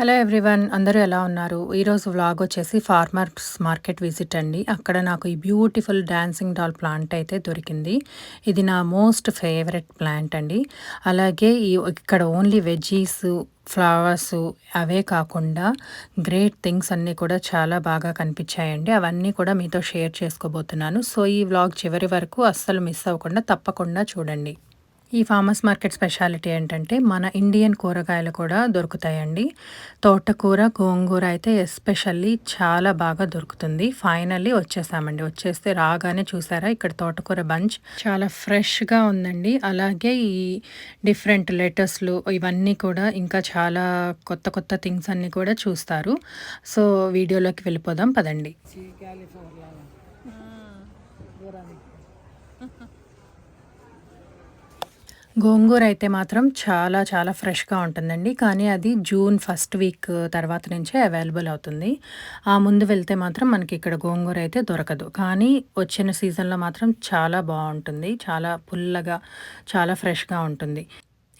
Hello everyone అందరూ ఎలా ఉన్నారు? ఈరోజు వ్లాగ్ వచ్చేసి ఫార్మర్స్ మార్కెట్ విజిట్ అండి. అక్కడ నాకు ఈ బ్యూటిఫుల్ డాన్సింగ్ డాల్ ప్లాంట్ అయితే దొరికింది. ఇది నా మోస్ట్ ఫేవరెట్ ప్లాంట్ అండి. అలాగే ఈ ఇక్కడ ఓన్లీ వెజ్జీస్ ఫ్లవర్స్ అవే కాకుండా గ్రేట్ థింగ్స్ అన్నీ కూడా చాలా బాగా కనిపించాయండి. అవన్నీ కూడా మీతో షేర్ చేసుకోబోతున్నాను. సో ఈ వ్లాగ్ చివరి వరకు అస్సలు మిస్ అవ్వకుండా తప్పకుండా చూడండి. ఈ ఫార్మర్స్ మార్కెట్ స్పెషాలిటీ ఏంటంటే మన ఇండియన్ కూరగాయలు కూడా దొరుకుతాయండి. తోటకూర గోంగూర అయితే ఎస్పెషల్లీ చాలా బాగా దొరుకుతుంది. ఫైనల్లీ వచ్చేసామండి. వచ్చేస్తే రాగానే చూసారా? ఇక్కడ తోటకూర బంచ్ చాలా ఫ్రెష్గా ఉందండి. అలాగే ఈ డిఫరెంట్ లెటర్స్లు ఇవన్నీ కూడా ఇంకా చాలా కొత్త కొత్త థింగ్స్ అన్నీ కూడా చూస్తారు. సో వీడియోలోకి వెళ్ళిపోదాం. పదండి. గోంగూర అయితే మాత్రం చాలా చాలా ఫ్రెష్గా ఉంటుందండి. కానీ అది జూన్ ఫస్ట్ వీక్ తర్వాత నుంచే అవైలబుల్ అవుతుంది. ఆ ముందు వెళ్తే మాత్రం మనకి ఇక్కడ గోంగూర అయితే దొరకదు. కానీ వచ్చిన సీజన్లో మాత్రం చాలా బాగుంటుంది. చాలా పుల్లగా చాలా ఫ్రెష్గా ఉంటుంది.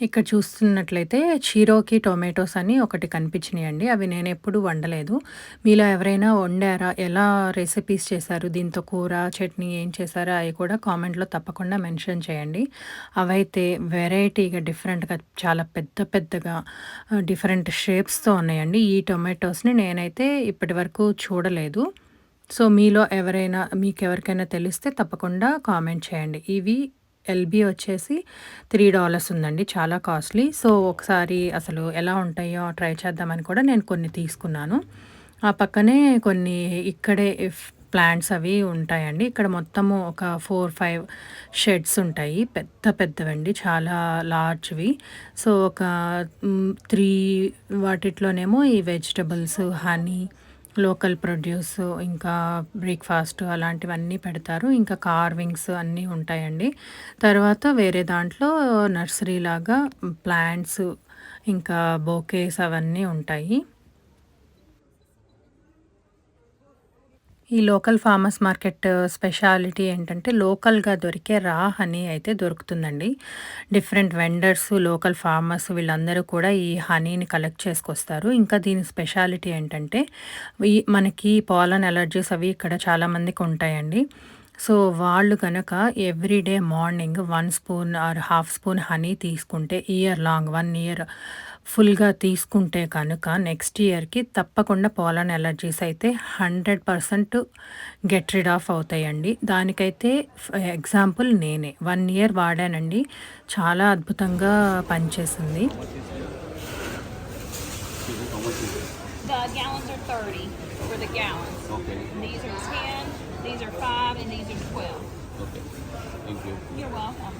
ఇక్కడ చూస్తున్నట్లయితే చీరోకి టొమాటోస్ అని ఒకటి కనిపించినాయండి. అవి నేను ఎప్పుడు వండలేదు. మీలో ఎవరైనా వండారా? ఎలా రెసిపీస్ చేశారు? దీంతో కూర చట్నీ ఏం చేశారా? అవి కూడా కామెంట్లో తప్పకుండా మెన్షన్ చేయండి. అవైతే వెరైటీగా డిఫరెంట్గా చాలా పెద్ద పెద్దగా డిఫరెంట్ షేప్స్తో ఉన్నాయండి. ఈ టొమాటోస్ని నేనైతే ఇప్పటి వరకు చూడలేదు. సో మీలో ఎవరైనా మీకు ఎవరికైనా తెలిస్తే తప్పకుండా కామెంట్ చేయండి. ఇవి ఎల్బీ వచ్చేసి త్రీ డాలర్స్ ఉందండి చాలా కాస్ట్లీ. సో ఒకసారి అసలు ఎలా ఉంటాయో ట్రై చేద్దామని కూడా నేను కొన్ని తీసుకున్నాను. ఆ పక్కనే కొన్ని ఇక్కడే ప్లాంట్స్ అవి ఉంటాయండి. ఇక్కడ మొత్తము ఒక ఫోర్ ఫైవ్ షెడ్స్ ఉంటాయి. పెద్ద పెద్దవండి చాలా లార్జ్వి. సో ఒక త్రీ వాటిట్లోనేమో ఈ వెజిటబుల్స్ హనీ లోకల్ ప్రొడ్యూస్ ఇంకా బ్రేక్ఫాస్ట్ అలాంటివన్నీ పెడతారు. ఇంకా కార్వింగ్స్ అన్నీ ఉంటాయండి. తర్వాత వేరే దాంట్లో నర్సరీ లాగా ప్లాంట్స్ ఇంకా బోకేస్ అవన్నీ ఉంటాయి. ఈ local farmers market uh, speciality ఏంటంటే లోకల్గా దొరికే రా హనీ అయితే దొరుకుతుందండి. డిఫరెంట్ వెండర్స్ లోకల్ ఫార్మర్స్ వీళ్ళందరూ కూడా ఈ హనీని కలెక్ట్ చేసుకొస్తారు. ఇంకా దీని స్పెషాలిటీ ఏంటంటే ఈ మనకి పాలన్ ఎలర్జీస్ అవి ఇక్కడ చాలామందికి ఉంటాయండి. సో వాళ్ళు కనుక everyday morning one spoon or half spoon honey తీసుకుంటే ఇయర్ లాంగ్ వన్ ఇయర్ ఫుల్గా తీసుకుంటే కనుక నెక్స్ట్ ఇయర్కి తప్పకుండా పోలన్ ఎలర్జీస్ అయితే hundred percent get rid of అవుతాయండి. దానికైతే ఎగ్జాంపుల్ నేనే. వన్ ఇయర్ వాడానండి. చాలా అద్భుతంగా పనిచేసింది. The gallons are 30 for the gallons. Okay. These are 10, these are 5, and these are 12. Okay. Thank you. You're welcome.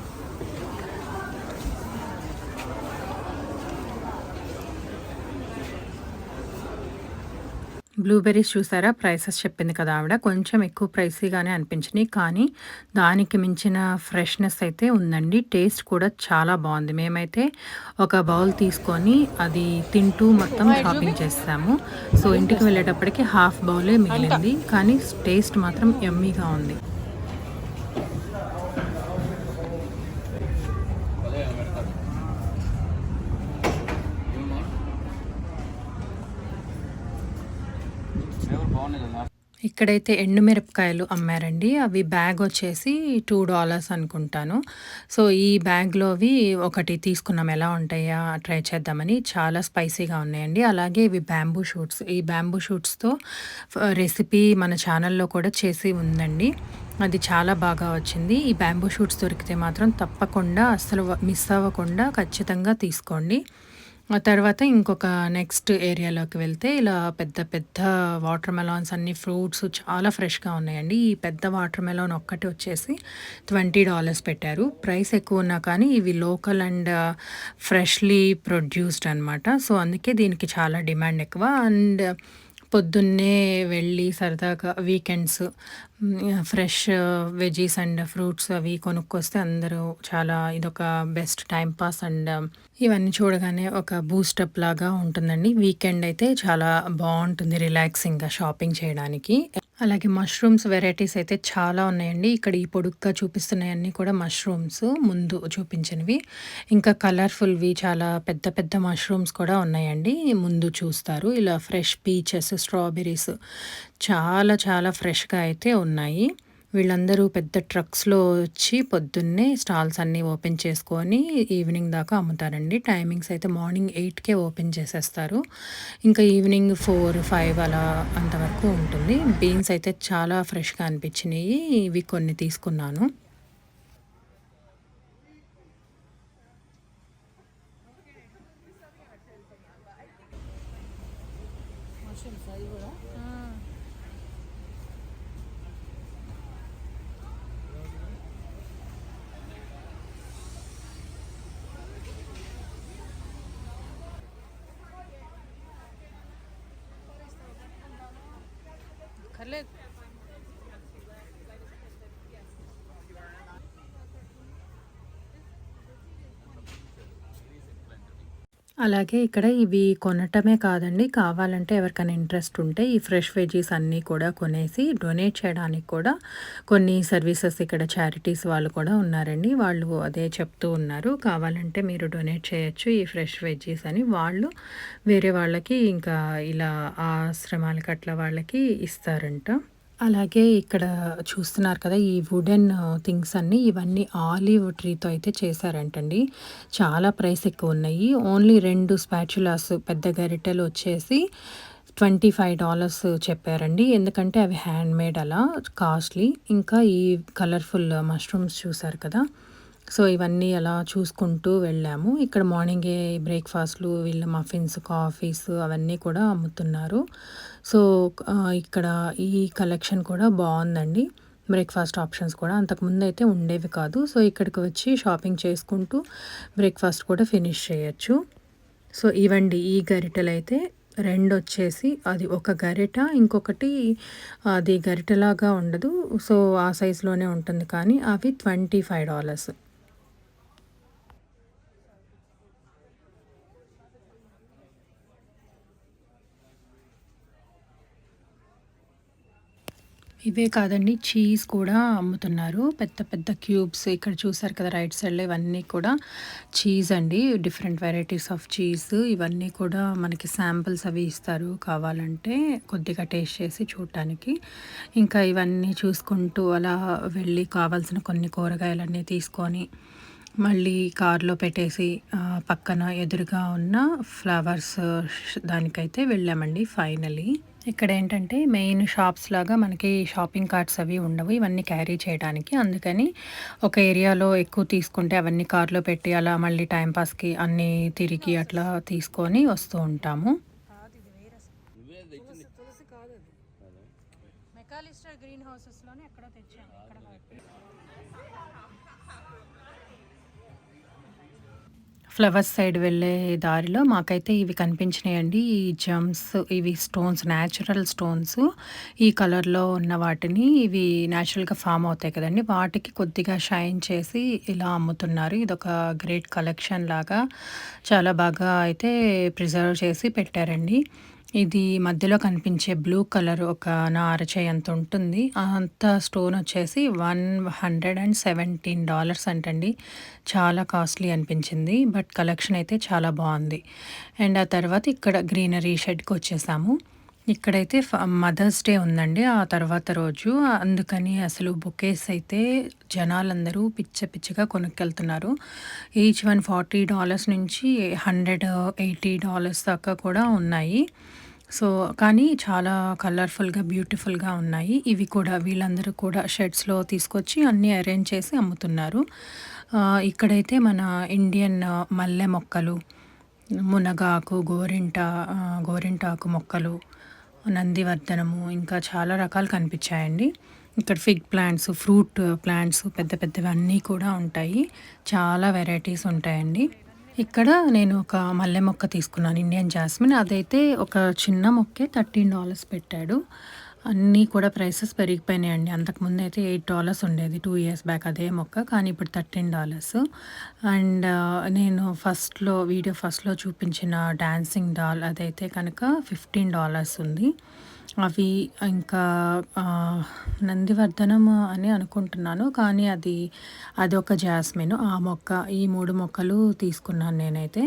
Blueberries చూసారా? ప్రైసెస్ చెప్పింది కదా ఆవిడ. కొంచెం ఎక్కువ ప్రైసీగానే అనిపించినాయి. కానీ దానికి మించిన ఫ్రెష్నెస్ అయితే ఉందండి. టేస్ట్ కూడా చాలా బాగుంది. మేమైతే ఒక బౌల్ తీసుకొని అది తింటూ మొత్తం షాపింగ్ చేస్తాము. సో ఇంటికి వెళ్ళేటప్పటికి హాఫ్ బౌలే మిగిలింది. కానీ టేస్ట్ మాత్రం ఎమ్మీగా ఉంది. ఇక్కడైతే ఎండుమిరపకాయలు అమ్మారండి. అవి బ్యాగ్ వచ్చేసి టూ డాలర్స్ అనుకుంటాను. సో ఈ బ్యాగ్లోవి ఒకటి తీసుకున్నాం. ఎలా ఉంటాయా ట్రై చేద్దామని. చాలా స్పైసీగా ఉన్నాయండి. అలాగే ఇవి బ్యాంబూ షూట్స్. ఈ బ్యాంబూ షూట్స్తో రెసిపీ మన ఛానల్లో కూడా చేసి ఉందండి. అది చాలా బాగా వచ్చింది. ఈ బ్యాంబూ షూట్స్ దొరికితే మాత్రం తప్పకుండా అస్సలు మిస్ అవ్వకుండా ఖచ్చితంగా తీసుకోండి. ఆ తర్వాత ఇంకొక నెక్స్ట్ ఏరియాలోకి వెళ్తే ఇలా పెద్ద పెద్ద వాటర్ మెలాన్స్ అన్ని ఫ్రూట్స్ చాలా ఫ్రెష్గా ఉన్నాయండి. ఈ పెద్ద వాటర్ మెలాన్ ఒక్కటి వచ్చేసి ట్వంటీ డాలర్స్ పెట్టారు. ప్రైస్ ఎక్కువ ఉన్నా కానీ ఇవి లోకల్ అండ్ ఫ్రెష్లీ ప్రొడ్యూస్డ్ అనమాట సో అందుకే దీనికి చాలా డిమాండ్ ఎక్కువ. అండ్ పొద్దున్నే వెళ్ళి సరదాగా weekends fresh veggies and fruits అవి కొనుక్కొస్తే అందరూ చాలా ఇదొక బెస్ట్ టైం పాస్ అండ్ ఇవన్నీ చూడగానే ఒక బూస్టప్ లాగా ఉంటుందండి. వీకెండ్ అయితే చాలా బాగుంటుంది రిలాక్సింగ్గా షాపింగ్ చేయడానికి. అలాగే మష్రూమ్స్ వెరైటీస్ అయితే చాలా ఉన్నాయండి. ఇక్కడ ఈ పొడుగ్గా చూపిస్తున్నాయన్నీ కూడా మష్రూమ్స్ ముందు చూపించినవి. ఇంకా కలర్‌ఫుల్‌వి చాలా పెద్ద పెద్ద మష్రూమ్స్ కూడా ఉన్నాయండి. ముందు చూస్తారు. ఇలా ఫ్రెష్ పీచెస్, స్ట్రాబెరీస్ చాలా చాలా ఫ్రెష్‌గా అయితే ఉన్నాయి. వీళ్ళందరూ పెద్ద ట్రక్స్‌లో వచ్చి పొద్దున్నే స్టాల్స్ అన్నీ ఓపెన్ చేసుకొని ఈవినింగ్ దాకా అమ్ముతారండి. టైమింగ్స్ అయితే మార్నింగ్ 8కే ఓపెన్ చేసేస్తారు. ఇంకా ఈవినింగ్ 4, 5 అలా అంతవరకు ఉంటుంది. బీన్స్ అయితే చాలా ఫ్రెష్‌గా అనిపించినియి. ఇవి కొన్ని తీసుకున్నాను. darle అలాగే ఇక్కడ ఇవి కొనటమే కాదండి. కావాలంటే ఎవరికైనా ఇంట్రెస్ట్ ఉంటే ఈ ఫ్రెష్ వెజీస్ అన్నీ కూడా కొనేసి డొనేట్ చేయడానికి కూడా కొన్ని సర్వీసెస్ ఇక్కడ చారిటీస్ వాళ్ళు కూడా ఉన్నారండి. వాళ్ళు అదే చెప్తూ ఉన్నారు. కావాలంటే మీరు డొనేట్ చేయొచ్చు ఈ ఫ్రెష్ వెజీస్ అని. వాళ్ళు వేరే వాళ్ళకి ఇంకా ఇలా ఆశ్రమాలకి అట్లా వాళ్ళకి ఇస్తారంట. అలాగే ఇక్కడ చూస్తున్నారు కదా! ఈ వుడెన్ థింగ్స్ అన్నీ ఇవన్నీ ఆలివ్ ట్రీతో అయితే చేశారంటండి. చాలా ప్రైస్ ఎక్కువ ఉన్నాయి ఓన్లీ రెండు స్పాచులాస్ పెద్ద గరిటెలు వచ్చేసి $25 చెప్పారండి. ఎందుకంటే అవి హ్యాండ్‌మేడ్ అలా కాస్ట్‌లీ. ఇంకా ఈ కలర్‌ఫుల్ మష్రూమ్స్ చూసారు కదా! సో, ఇవన్నీ అలా చూసుకుంటూ వెళ్ళాము. ఇక్కడ మార్నింగే బ్రేక్‌ఫాస్ట్‌లు వీళ్ళ మఫిన్స్, కాఫీస్ అవన్నీ కూడా అమ్ముతున్నారు. సో, ఇక్కడ ఈ కలెక్షన్ కూడా బాగుందండి బ్రేక్‌ఫాస్ట్ ఆప్షన్స్ కూడా అంతకుముందయితే ఉండేవి కాదు. సో, ఇక్కడికి వచ్చి షాపింగ్ చేసుకుంటూ బ్రేక్‌ఫాస్ట్ కూడా ఫినిష్ చేయొచ్చు. సో, ఇవండి ఈ గరిటలు అయితే రెండు వచ్చేసి అది ఒక గరిట, ఇంకొకటి అది గరిటలాగా ఉండదు. సో, ఆ సైజులోనే ఉంటుంది కానీ అవి $25. ఇవే కాదండి చీజ్ కూడా అమ్ముతున్నారు. పెద్ద పెద్ద క్యూబ్స్ ఇక్కడ చూసారు కదా! రైట్ సైడ్‌లో ఇవన్నీ కూడా చీజ్ అండి. డిఫరెంట్ వెరైటీస్ ఆఫ్ చీజ్ ఇవన్నీ కూడా మనకి శాంపిల్స్ అవి ఇస్తారు కావాలంటే కొద్దిగా టేస్ట్ చేసి చూడటానికి. ఇంకా ఇవన్నీ చూసుకుంటూ అలా వెళ్ళి కావాల్సిన కొన్ని కూరగాయలన్నీ తీసుకొని మళ్ళీ కార్‌లో పెట్టేసి పక్కన ఎదురుగా ఉన్న ఫ్లవర్స్ దానికైతే వెళ్ళామండి ఇక్కడ ఏంటంటే మెయిన్ షాప్స్ లాగా మనకి షాపింగ్ కార్ట్స్ అవి ఉండవు. ఇవన్నీ క్యారీ చేయడానికి. అందుకని ఒక ఏరియాలో ఎక్కువ తీసుకుంటే అవన్నీ కార్‌లో పెట్టి అలా మళ్ళీ టైంపాస్కి అన్నీ తిరిగి అట్లా తీసుకొని వస్తూ ఉంటాము. గ్రీన్ హౌసెస్‌లోనే ఎక్కడో తెచ్చాము. ఫ్లవర్స్ సైడ్ వెళ్ళే దారిలో మాకైతే ఇవి కనిపించినాయండి. ఈ జమ్స్ ఇవి స్టోన్స్ న్యాచురల్ స్టోన్స్. ఈ కలర్‌లో ఉన్న వాటిని ఇవి న్యాచురల్‌గా ఫామ్ అవుతాయి కదండి వాటికి కొద్దిగా షైన్ చేసి ఇలా అమ్ముతున్నారు. ఇదొక గ్రేట్ కలెక్షన్ లాగా చాలా బాగా అయితే ప్రిజర్వ్ చేసి పెట్టారండి. ఇది మధ్యలో కనిపించే బ్లూ కలర్ ఒక నా అంత ఉంటుంది. అంత స్టోన్ వచ్చేసి $117 అంటండి. చాలా కాస్ట్‌లీ అనిపించింది. బట్ కలెక్షన్ అయితే చాలా బాగుంది అండ్ ఆ తర్వాత ఇక్కడ గ్రీనరీ షెడ్‌కి వచ్చేసాము. ఇక్కడైతే ఫ మదర్స్ డే ఉందండి ఆ తర్వాత రోజు. అందుకని అసలు బొకేస్ అయితే జనాలందరూ పిచ్చ పిచ్చిగా కొనుక్కెళ్తున్నారు. ఈచ్ వన్ $40 నుంచి $180 దాకా కూడా ఉన్నాయి. సో, కానీ చాలా కలర్‌ఫుల్‌గా, బ్యూటిఫుల్‌గా ఉన్నాయి. ఇవి కూడా వీళ్ళందరూ కూడా షెడ్స్‌లో తీసుకొచ్చి అన్నీ అరేంజ్ చేసి అమ్ముతున్నారు. ఇక్కడైతే మన ఇండియన్ మల్లె మొక్కలు, మునగాకు, గోరింట గోరింటాకు మొక్కలు, నందివర్ధనము ఇంకా చాలా రకాలు కనిపించాయండి. ఇక్కడ ఫిగ్ ప్లాంట్స్, ఫ్రూట్ ప్లాంట్స్ పెద్ద పెద్దవి అన్నీ కూడా ఉంటాయి. చాలా వెరైటీస్ ఉంటాయండి. ఇక్కడ నేను ఒక మల్లె మొక్క తీసుకున్నాను. ఇండియన్ జాస్మిన్ అదైతే ఒక చిన్న మొక్కే $13 పెట్టాడు. అన్నీ కూడా ప్రైసెస్ పెరిగిపోయినాయి అండి అంతకుముందు అయితే ఎయిట్ డాలర్స్ ఉండేది టూ ఇయర్స్ బ్యాక్ అదే మొక్క. కానీ ఇప్పుడు $13 అండ్ నేను ఫస్ట్‌లో వీడియో ఫస్ట్‌లో చూపించిన డాన్సింగ్ డాల్ అదైతే కనుక $15 ఉంది. అవి ఇంకా నందివర్ధనం అని అనుకుంటున్నాను. కానీ అది అదొక జాస్మిన్. ఆ మొక్క ఈ మూడు మొక్కలు తీసుకున్నాను నేనైతే.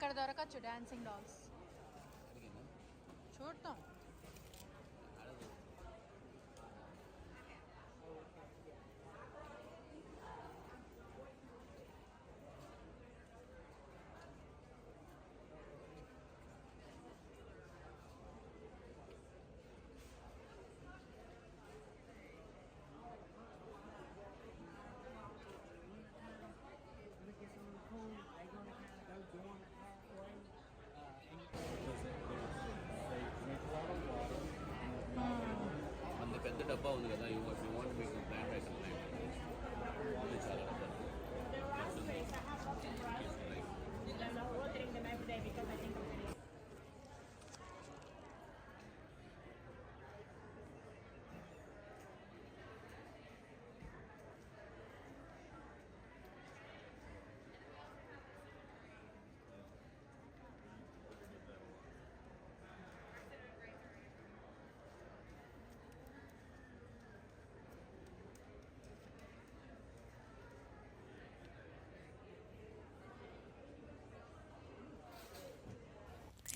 ఇక్కడ దొరకచ్చు డాన్సింగ్ డాల్స్ చూడతాం. అంత పెద్ద డబ్బా ఉంది కదా యూ యూ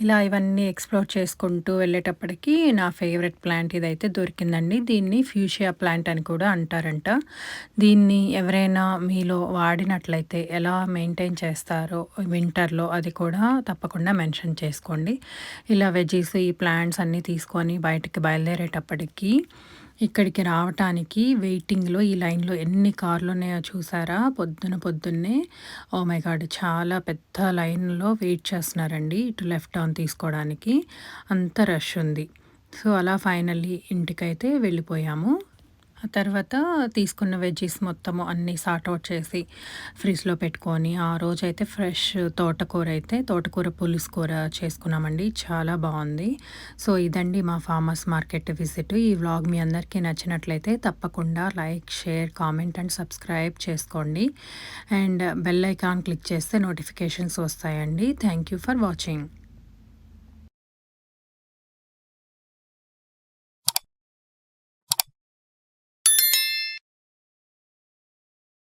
ఇలా ఇవన్నీ ఎక్స్‌ప్లోర్ చేసుకుంటూ వెళ్ళేటప్పటికి నా ఫేవరెట్ ప్లాంట్ ఇదైతే దొరికిందండి. దీన్ని ఫ్యూషియా ప్లాంట్ అని కూడా అంటారంట. దీన్ని ఎవరైనా మీలో వాడినట్లయితే ఎలా మెయింటైన్ చేస్తారో వింటర్‌లో అది కూడా తప్పకుండా మెన్షన్ చేసుకోండి. ఇలా వెజీస్ ఈ ప్లాంట్స్ అన్నీ తీసుకొని బయటికి బయలుదేరేటప్పటికి ఇక్కడికి రావటానికి వెయిటింగ్‌లో ఈ లైన్‌లో ఎన్ని కార్లు ఉన్నాయో చూసారా? పొద్దున పొద్దున్నే ఓ మై గాడ్! చాలా పెద్ద లైన్‌లో వెయిట్ చేస్తున్నారండి. ఇటు లెఫ్ట్ టర్న్ తీసుకోవడానికి. అంత రష్ ఉంది. సో, అలా ఫైనల్లీ ఇంటికైతే వెళ్ళిపోయాము. ఆ తర్వాత తీసుకున్న వెజ్జీస్ మొత్తము అన్నీ సార్ట్ చేసి ఫ్రిడ్జ్‌లో పెట్టుకొని ఆ రోజైతే ఫ్రెష్ తోటకూర అయితే తోటకూర పులుసు కూర చేసుకున్నామండి. చాలా బాగుంది సో, ఇదండి మా ఫార్మర్స్ మార్కెట్ విజిట్. ఈ వ్లాగ్ మీ అందరికీ నచ్చినట్లయితే తప్పకుండా like, share, comment and subscribe చేసుకోండి. అండ్ బెల్ ఐకాన్ క్లిక్ చేస్తే నోటిఫికేషన్స్ వస్తాయండి. Thank you for watching.